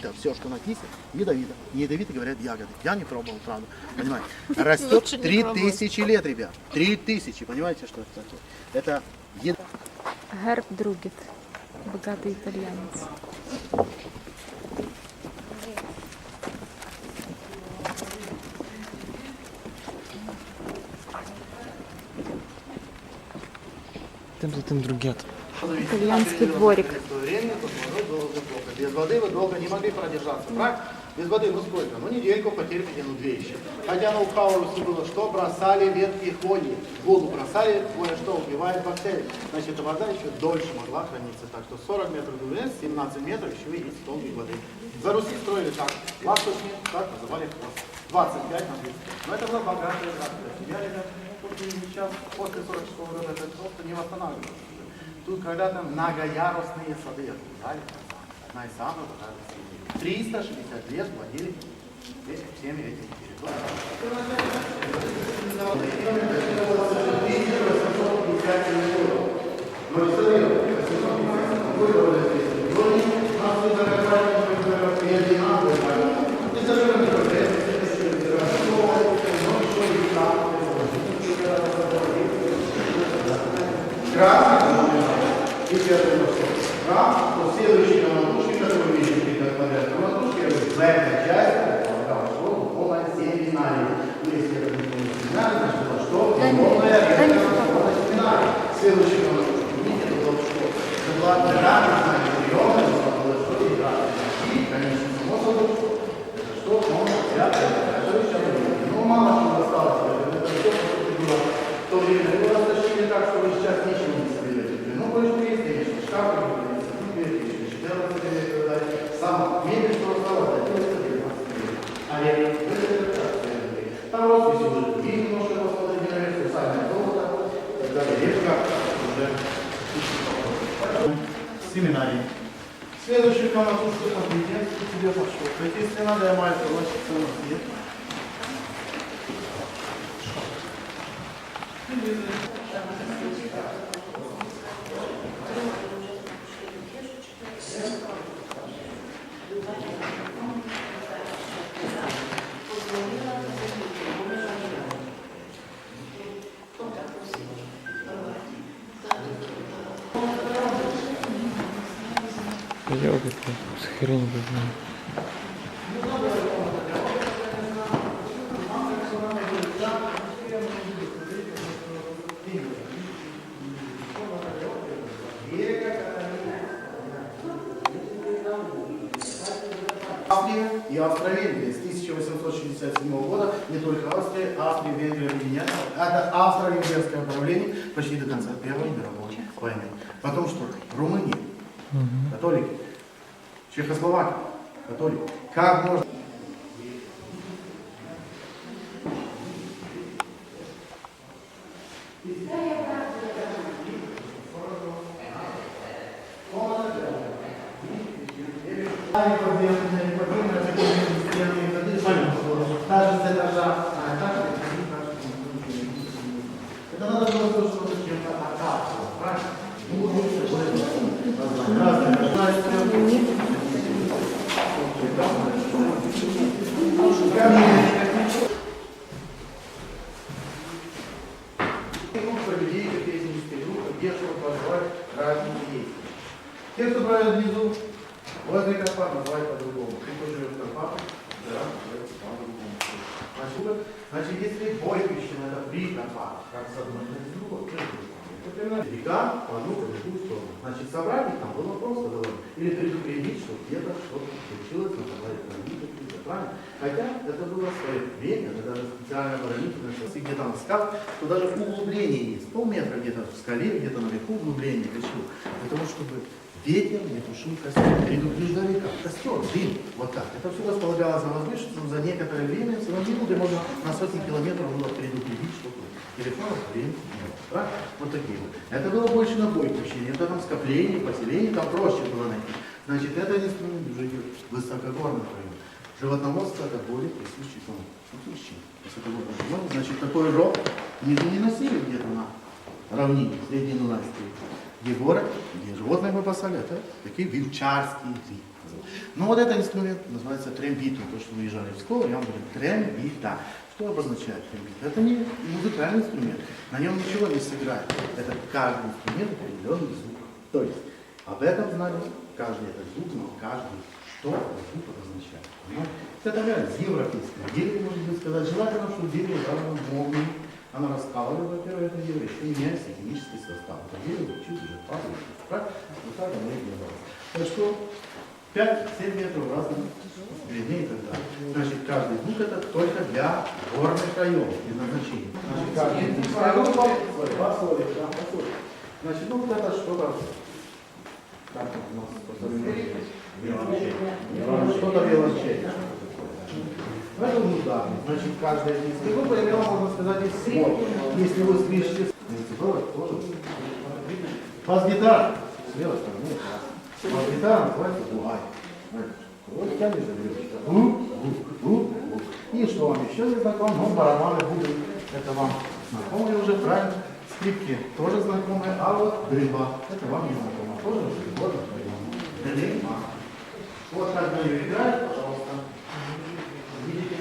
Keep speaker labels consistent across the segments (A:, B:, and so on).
A: ядовито, все, что написано, ядовито. Не ядовито, говорят, ягоды. Я не пробовал, правда. Понимаете? Растет
B: Лучше не
A: три
B: пробовать.
A: тысячи лет, ребят. Три тысячи, понимаете, что это такое? Это ед-
B: Герб Другет. Богатый итальянец.
C: Тим за тим другет.
B: Итальянский дворик.
A: Без воды вы долго не могли продержаться, правильно? Без воды, ну сколько? Ну недельку потерпите, ну две еще. Хотя на Ухаурусе было что? Бросали ветки хвои. Воду бросали, хвоя что? Убивает бактерии. Значит, эта вода еще дольше могла храниться. Так что 40 метров глубины, 17 метров еще и есть столбик воды. За Руси строили так. Ласточник, так называли хвост. 25 на 30. Но это была богатая графика. Я, ребят, сейчас, после 46 года, это просто не восстанавливается. Тут когда-то многоярусные сады окружали одна из самых богатых стран. 360 лет владели всеми этими территориями. И первый вопрос. Да, то следующие комнатушки, которые вы видите, как подряд комнатушки, в этой части полагал, что полная семинария. Ну, если это не полная семинария, значит, это что?
B: Дай мне-
A: Полная
B: дай мне
A: это полная семинария. Следующая комнатушка. Видите, это вот что? Это была программа, знаете, приемная, это было что? Игра. И, конечно, само собой, это что? Номер пятый. Это еще один. Ну, мало что осталось. Это все, что было в то время. Его растащили так, что вы сейчас ничего не соберете. Ну, кое-что есть, конечно, шкафы, сам мебель, что осталось, это 19 лет. А я там росписи уже другие немножко посмотрели, наверное, сами золото, далее. Редко уже семинарий. Следующую комнату, что смотрите, тебе пошел. Если надо, я маю что у нас есть.
C: Хрень возьми.
A: Австрия и Австро-Венгрия с 1867 года не только Австрия, Австрия, Венгрия объединяются. Это австро-венгерское управление почти до конца Первой мировой войны. Потом что? Румыния, католики. Чехословакия, католики. Как можно... Сами проблемы, не проблемы, а такие индустриальные ходы, сами посмотрите. Даже с этажа, а этаж, это не этаж, это надо было то, что чем-то окапывать, правильно? Ну, лучше будет. Разные, проведение песнической группы, где что позвать разные действия. Те, кто правят внизу, возле Карпат называют по-другому. Ты, кто живет в Карпатах, да, называется по-другому. Значит, значит, если бой крещен, это при Карпатах, как с одной стороны, с другой, тоже будет. Река по одну, по другую сторону. Значит, собрать их там было просто довольно. Или предупредить, что где-то что-то случилось, на товаре правильно? Хотя это было в свое время, это даже специальная оборонительная часть, где там скат, то даже углубление есть, полметра где-то в скале, где-то наверху углубление. Чего? Для того, чтобы ветер не тушил костер, предупреждали как костер, дым, вот так. Это все располагалось на возвышенности, за некоторое время, самом минуты можно на сотни километров было предупредить, что телефонов время нет. Правильно? Вот такие вот. Это было больше на бой пущение, это там скопление, поселение, там проще было найти. Значит, это инструмент уже идет в высокогорных районах. Животноводство это более присущий кому? Присущий. Высокогорным районам. Значит, такой рог внизу не носили где-то на равнине, середину Настя. Где город, где животные мы посадили, это такие вивчарские рифы. Ну вот этот инструмент называется трембитом. То, что вы езжали в школу, я вам говорю трембита. Что обозначает трембита? Это не музыкальный инструмент. На нем ничего не сыграть. Это каждый инструмент определенный звук. То есть об этом знали каждый этот звук, знал каждый, что звук обозначает. Ну, это реально европейское. Дерево, может быть, сказать, желательно, чтобы дерево дало мовный. Она раскалывает, во-первых, это дерево, еще меняется химический состав. Это дерево чуть уже падает. Вот так оно и делалось. Так что 5-7 метров разных длины и так далее. Значит, каждый звук это только для горных районов. Значит, басовый, да, басовый. Значит, ну вот это что-то как у нас. Что-то виолончель. Ну, это ударный. Значит, каждая из них группа имела, можно сказать, из свод. Если вы слышите, бывает тоже. Бас-гитара. С левой стороны. Бас-гитара называется бугай. Вот тянешь за веревочку. Гу, гу, гу, гу. И что вам еще не знакомо? Ну, барабаны будут. Это вам знакомые уже, правильно? Скрипки тоже знакомые, а вот дриба, это вам не знакомо. Тоже уже. Дриба. Вот как на нее играть, пожалуйста. Видите?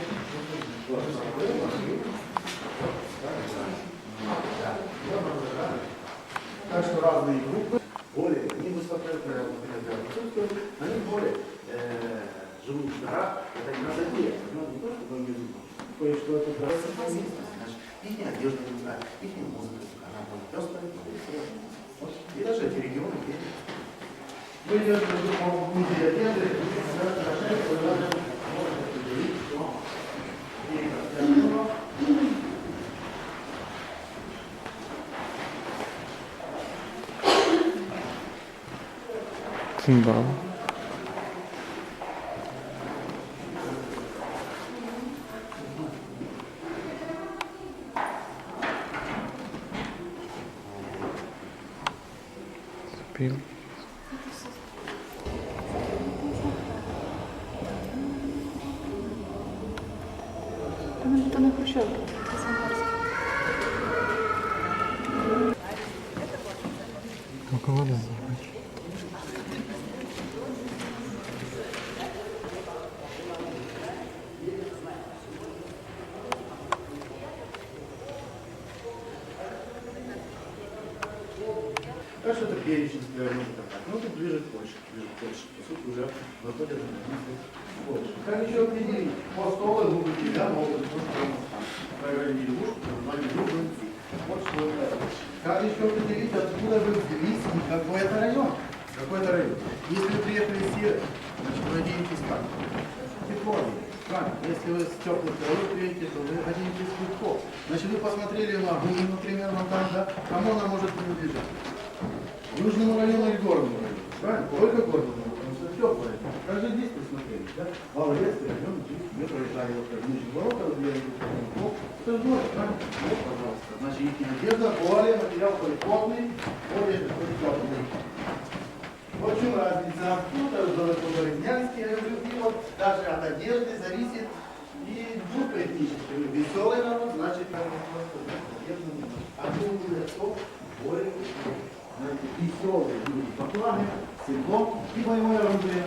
A: Так что разные группы более, они высокоprofессиональные, они более э, живут в горах, это не надо делать, но не то, что не живут. Кое-что значит, их одежда другая, их музыка, она более пестрая. Вот. И даже эти регионы есть. Вы идете в музей одежды, вы совершенно можете определить, что и как
C: Цимбал. Спил.
B: Это на Хрущевке.
C: У кого да?
A: Так что это перечинская музыка. Ну, тут ближе к Польше, ближе к Польше. По сути, уже выходят на. Как еще определить? По столу могут тебя могут быть. Проверили лягушку, назвали Дубинцы. Вот что это. Как еще определить, откуда вы взялись и какой это район? Какой это район? Если вы приехали с севера, значит, вы оденетесь как? Тепло. Правильно. Если вы с теплых краев приедете, то вы оденетесь легко. Значит, вы посмотрели лагуну, например, вон там, да? Кому она может принадлежать? Южному району или горному району. Правильно? Только горному теплое. Даже здесь посмотрели, да? Воловецкий район, здесь мы проезжали вот как нижний ворота, разделили вот Это? Вот, пожалуйста. Значит, их одежда, более, материал более такой теплый. Вот в чем разница. Это уже я говорю, и вот даже от одежды зависит и группа этническая. Веселый народ, значит, как. А другое, кто более знаете, веселые люди по плане, с седлом и боевое оружие.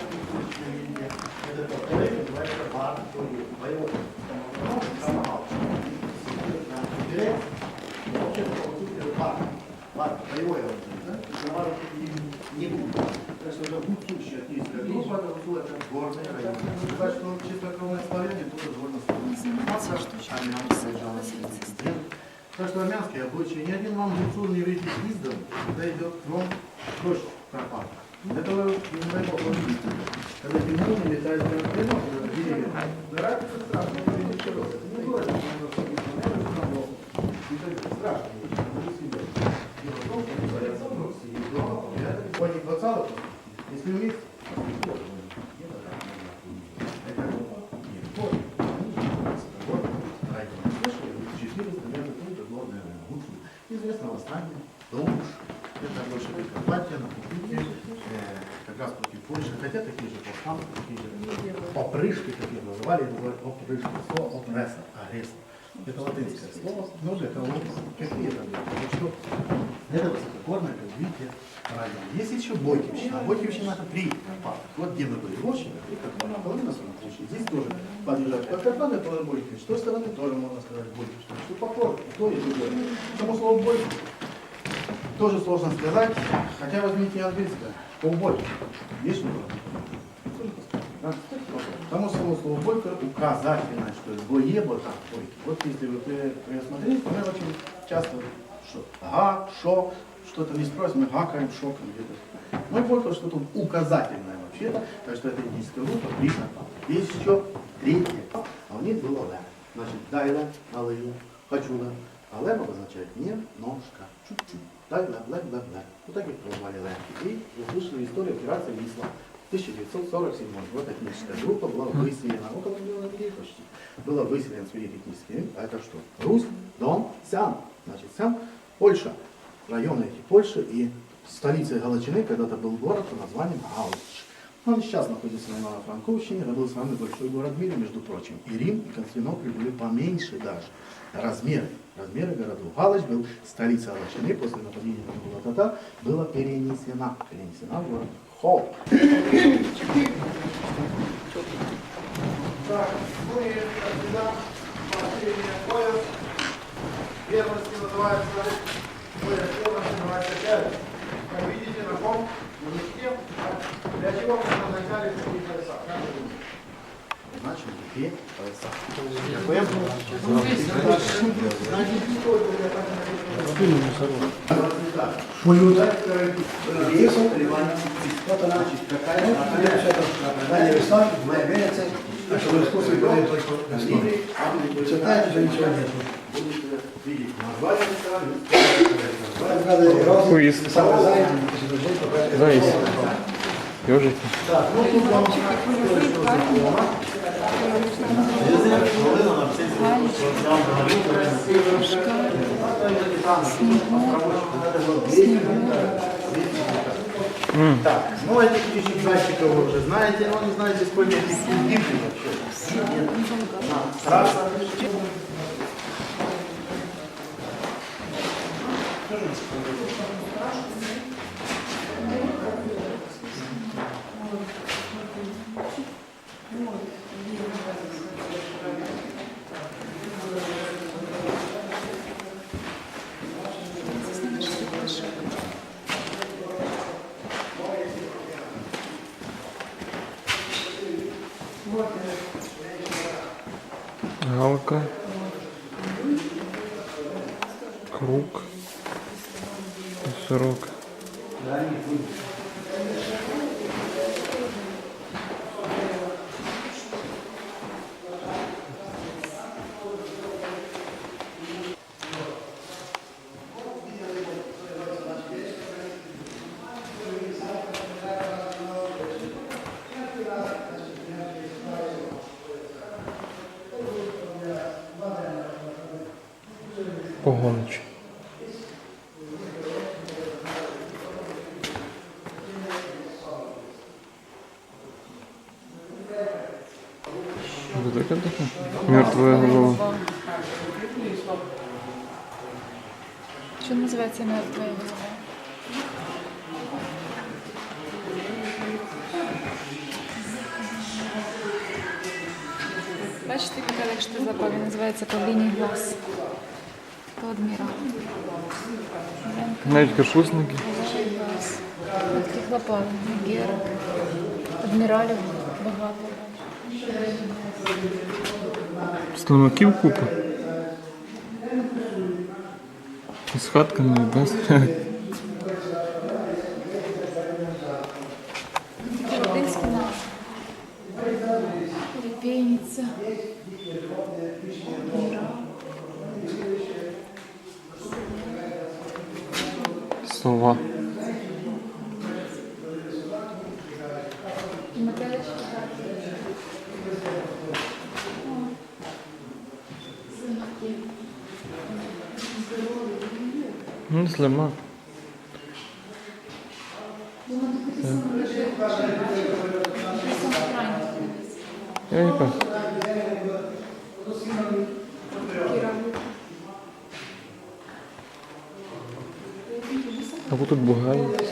A: Это такое называется бар, боевое. Ну, самовал. Вперед. Вообще, по сути, это бар. Бар, боевое оружие. Да? Самовал не будет. Так что это гуцульщик армейская группа, это гуцул, это горный район. Так что чистокровное славяние тоже довольно сложно. Так что армянские обычаи, ни один вам гуцул не выйдет из дома, когда идет к вам дождь в Карпатах. Этого не дай бог вам видеть. Когда зимой не летает на крыло, когда деревья. Зарать это страшно, это видит человек. Это не говорит, что оно все не понятно, что оно. Это страшно, это не себе. Дело в том, что они боятся ногти, и дома, это не двадцатых, если вместе, это нет, вот. Известно восстание, Домуш, это больше Прикарпатья, на Купике, э, как раз против Польши, хотя такие же повстанцы, такие же опрышки, как их называли, их называют опрышки, слово опрессор, агрессор. Это латинское слово. Ну, для кого? Какие это что? Это как видите, район. Есть еще Бойкивщина. А Бойкивщина это три Карпаты. Вот где мы были. Еще три Карпаты. Половина случая. Здесь тоже подъезжать под Карпаты, половина Бойкивщина. С той стороны тоже можно сказать Бойкивщина. Что похоже, то и другое. Само слово Бойкив тоже сложно сказать. Хотя возьмите английское. Ковбой. Есть что-то? А? Потому что само слово бойко указательное, что это боебота бойки. Вот если вы при- присмотрелись, то мы очень часто что га, шо, что-то не спросим, мы гакаем, шокаем где-то. Мы бойко что-то указательное вообще-то, так что это индийская группа, три Карпаты. Есть еще третье, а у них было ле. Значит, дайла, малые, хочула. А лем обозначает немножко, чуть-чуть. Дайла, лем, лем, лем. Вот так их прозвали лем. И услышали историю операции Висла. 1947 год этническая группа была выселена, около миллиона людей почти, была выселена с великих этнических, а это что? Русь, Дон, Сян. Значит, Сян, Польша. Районы эти Польши и столицей Галичины когда-то был город под названием Галич. Он сейчас находится на Ивано-Франковщине, это был самый большой город в мире, между прочим. И Рим, и Константинополь были поменьше даже. Размеры, размеры городов. Галич был столицей Галичины, после нападения на Булатата была перенесена, перенесена в город Холл. Так, ну и как всегда, последний пояс. Верности называется пояс первый называется пять. Как видите, на ком мешке, а для чего мы назначали такие пояса? Как вы думаете?
D: Моя венеция, а что в искусстве говорит только Читаете, уже ничего нет. Пока-
C: Зайцы. Ежики.
D: Так, ну тут вам
A: Так, ну этих птичьих зайчиков вы уже знаете, но не знаете, сколько этих вообще. Нет.
C: Галка. Круг. Сорок. Погонич. Вот такая такая? Мертвая голова.
B: Що називається мертвая голова? Бачите, яка легше запах, він називається павліній глаз. То адмірал.
C: Навіть капустники.
B: Павліній глаз. Ось Таких лопат. Гер. Адміралів багато.
C: Станоків купа. З хатками, без. Ну, слима. Я не пам'ятаю.
D: А вот тут
C: бугай.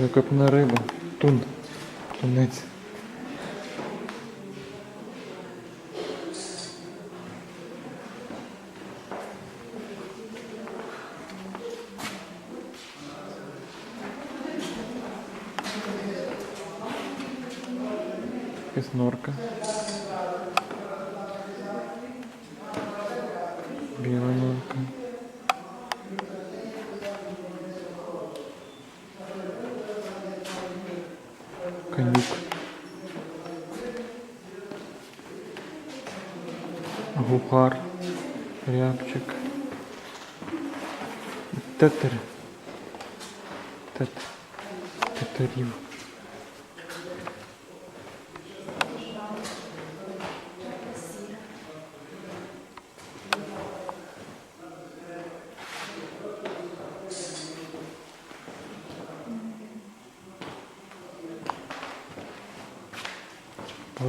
C: Викопна риба. Тун. Тунець. Тетер. Тет. Тетерів.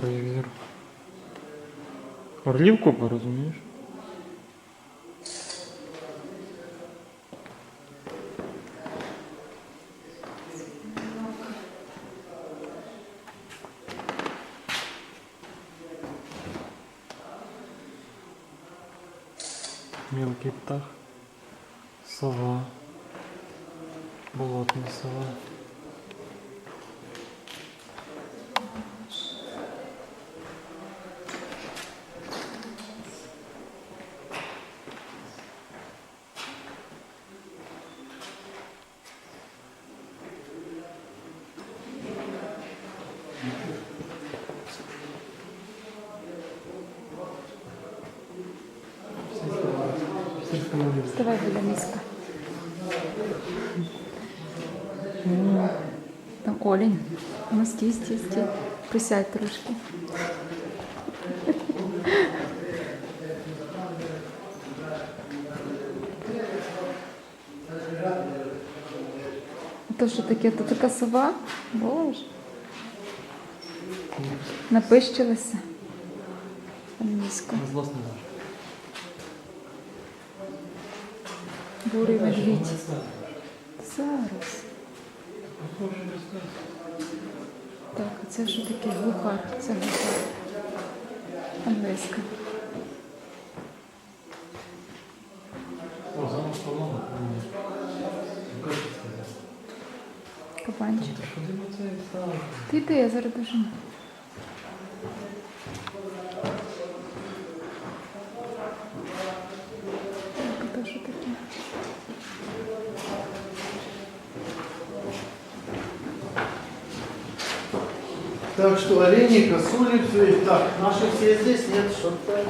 C: Ревір. Орлів купа, розумієш?
B: Вставай біля міска. Там олень. Ну, стій, стій, стій. Присядь трошки. То що таке? То така сова? Боже. Напищилася. Місько.
C: Злосно
B: Бурий медвідь. Зараз. Так, це що таке? Глухар. Це глухар. Англійська. Кабанчик. Ти йди, я зараз дожину. Так
A: что олени, косули, все. Так, наши все здесь, нет, что-то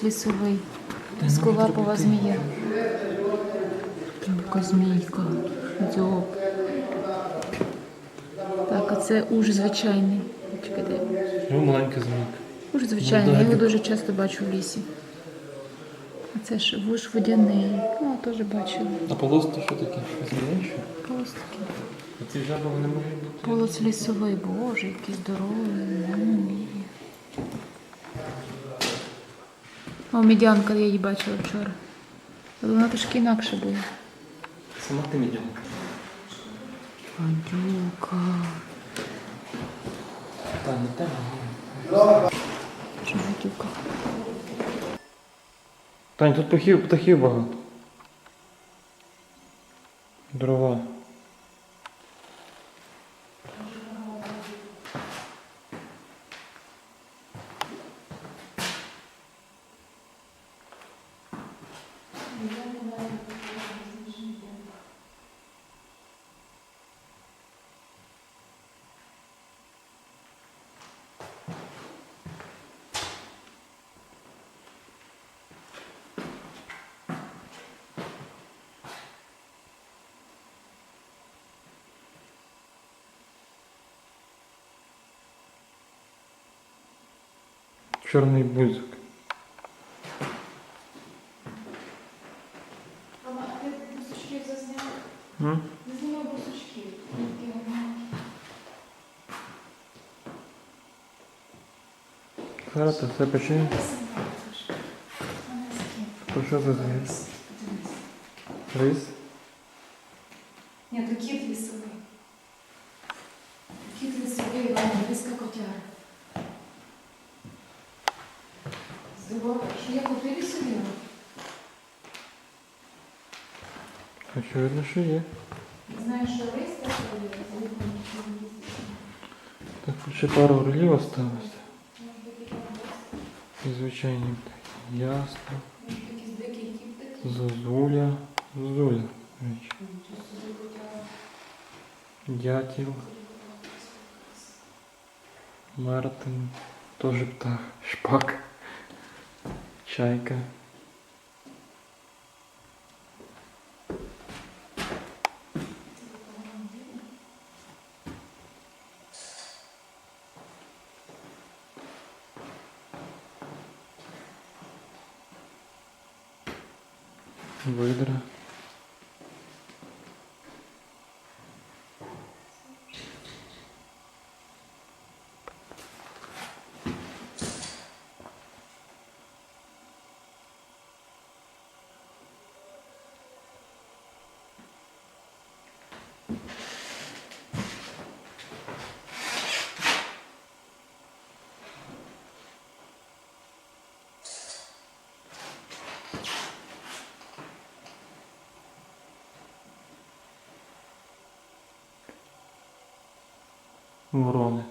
B: Полос лісовий. Скулапова змія. Така змійка. Дзьоб. Так, а це уж звичайний. Чекай, де?
C: Ну, маленька змійка.
B: Уж звичайний, я його дуже часто бачу в лісі. А це ж вуж водяний. Ну, теж бачила.
C: А полос то що таке? Змінніше?
B: Полос такий.
C: А ці жаби вони можуть бути.
B: Полос лісовий, боже, який здоровий. О, медянка, я її бачила вчора. Але вона трошки інакше була.
C: Сама ти мідянка.
B: Андюка.
C: Та, не те.
B: Що Жовківка.
C: Тань, тут птахів, птахів багато. Чорний бузик.
B: А ти бусочків зазняв?
C: М?
B: Не знімав бусочків.
C: Зараз це все пече. То що за звір? Рис?
B: що є. Не знаю, що рис так є.
C: Так, тут ще пару орлів осталось. І звичайні птахи. Ясно.
B: Якийсь дикий кіт такий.
C: Зозуля. Зозуля. до речі. Дятел. Мартин. Тоже птах. Шпак. Чайка. Ворони.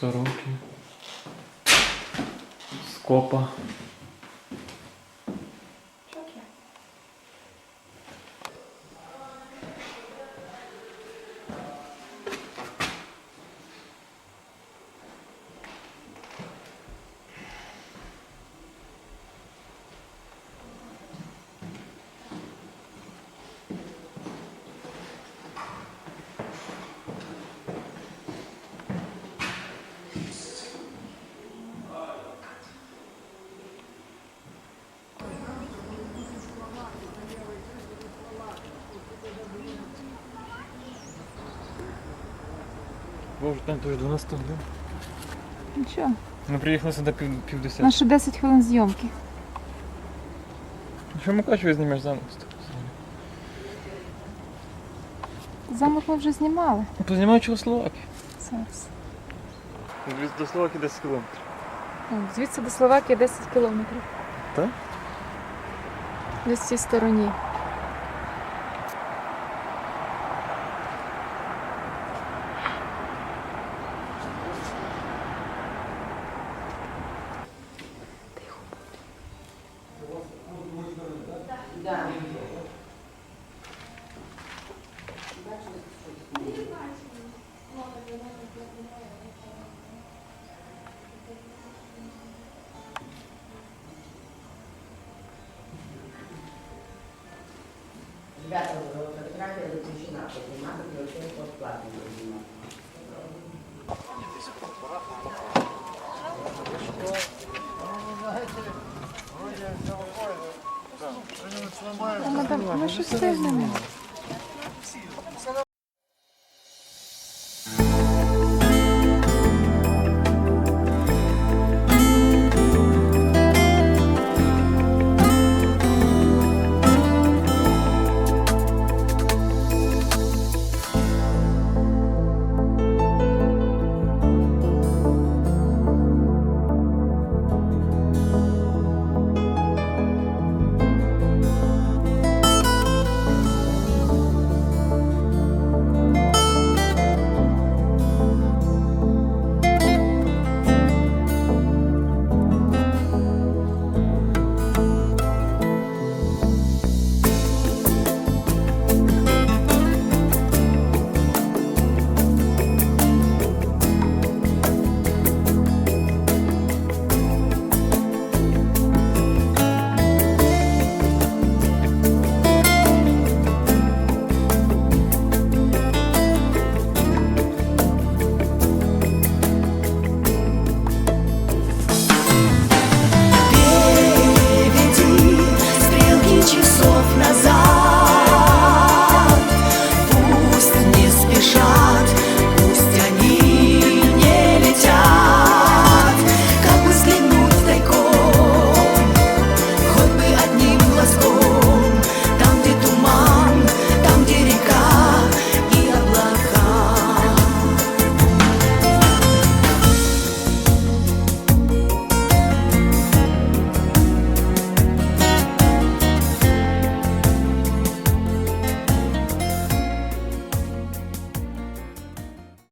C: Сороки. Скопа. Боже, там теж 12 годин.
B: Нічого.
C: Ми приїхали сюди пів, пів
B: У
C: десятки.
B: ще 10 хвилин зйомки.
C: Що Мукачево знімеш замок?
B: Замок ми вже знімали.
C: Познімаю Чехословакію.
B: Зараз.
C: До Словакії 10 кілометрів.
B: Звідси до Словакії 10 кілометрів.
C: Так?
B: Десь в цій стороні.
E: Yeah.
B: Ми, там- ми ще встигнемо.